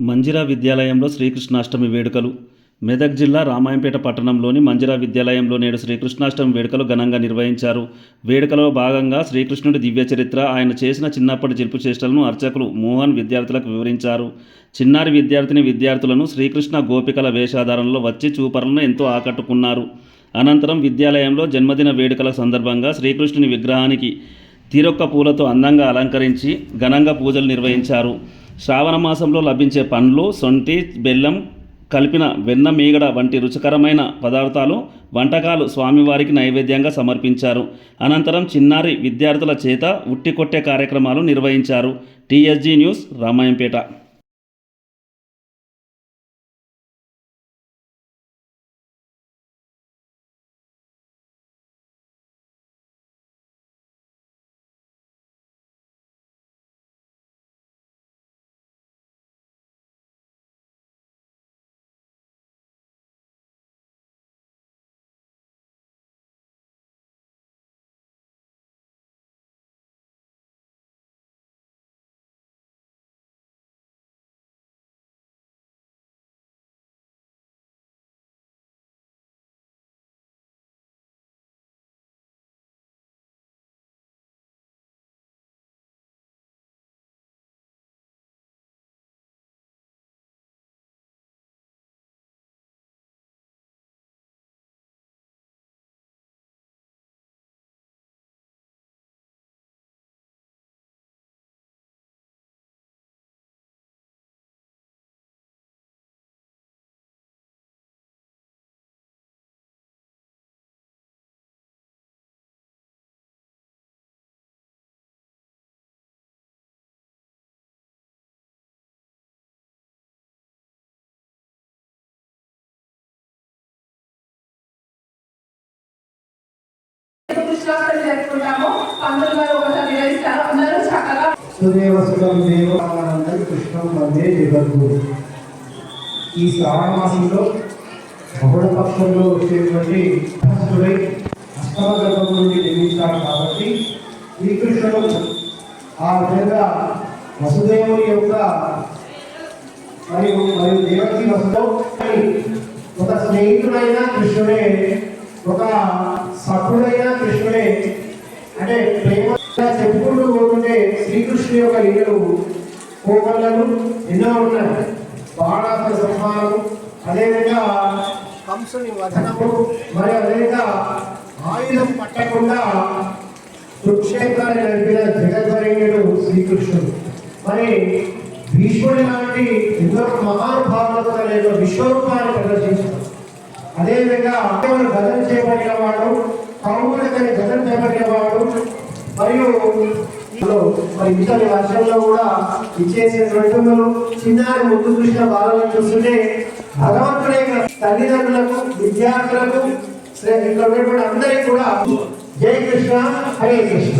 మంజిరా విద్యాలయంలో శ్రీకృష్ణాష్టమి వేడుకలు. మెదక్ జిల్లా రామాయంపేట పట్టణంలోని మంజిరా విద్యాలయంలో నేడు శ్రీకృష్ణాష్టమి వేడుకలు ఘనంగా నిర్వహించారు. వేడుకలో భాగంగా శ్రీకృష్ణుడి దివ్య చరిత్ర ఆయన చేసిన చిన్నప్పటి జిల్పు చేష్టలను అర్చకులు మోహన్ విద్యార్థులకు వివరించారు. చిన్నారి విద్యార్థిని విద్యార్థులను శ్రీకృష్ణ గోపికల వేషాధారంలో వచ్చి చూపరులను ఎంతో ఆకట్టుకున్నారు. అనంతరం విద్యాలయంలో జన్మదిన వేడుకల సందర్భంగా శ్రీకృష్ణుని విగ్రహానికి తీరొక్క పూలతో అందంగా అలంకరించి ఘనంగా పూజలు నిర్వహించారు. శ్రావణ మాసంలో లభించే పండ్లు సొంటి బెల్లం కలిపిన వెన్న మీగడ వంటి రుచికరమైన పదార్థాలు వంటకాలు స్వామివారికి నైవేద్యంగా సమర్పించారు. అనంతరం చిన్నారి విద్యార్థుల చేత ఉట్టి కొట్టే కార్యక్రమాలు నిర్వహించారు. TSG news Ramayampet. కృష్ణాష్టమి జరుపుకుంటాము. పంతులు గారు ఒకసారి వివరిస్తారు. అందరూ చక్కగా దేవానందం కృష్ణం వందే జగద్గురు. ఈ శ్రావణ మాసంలో బహుళ పక్షంలో వచ్చేటువంటి అష్టముడై అష్టమ గర్భం నుండి జన్మించాడు కాబట్టి శ్రీకృష్ణుడు ఆ విధంగా వసుదేవుని యొక్క మరియు మరియు దేవకి వసుతో ఒక స్నేహితుడైన కృష్ణుడే ఒక అంటే ప్రేమ చెప్పుకుంటూ పోతుంటే శ్రీకృష్ణుని యొక్క లీలలు కోకళ్ళను ఎన్నో ఉన్నాయి. బాణాసుర సంహారం అదేవిధంగా కంసుని వచనము మరి అదేవిధంగా ఆయుధం పట్టకుండా కురుక్షేత్రాన్ని నడిపిన జగద్వరేణుడు శ్రీకృష్ణుడు. మరి భీష్ముడి లాంటి ఎందరో మహానుభావులతో తన యొక్క విశ్వరూపాన్ని ప్రదర్శించారు అదేవిధంగా ఆటోను గదం చేపట్టిన వాడు మరియు మరి ఇతని వర్షంలో కూడా ఇచ్చేసేటువంటి చిన్నారి ముందు చూసిన బాలను చూస్తుంటే భగవంతుడే తల్లిదండ్రులకు విద్యార్థులకు ఇక్కడ ఉన్నటువంటి అందరికీ కూడా జై కృష్ణ హరే కృష్ణ.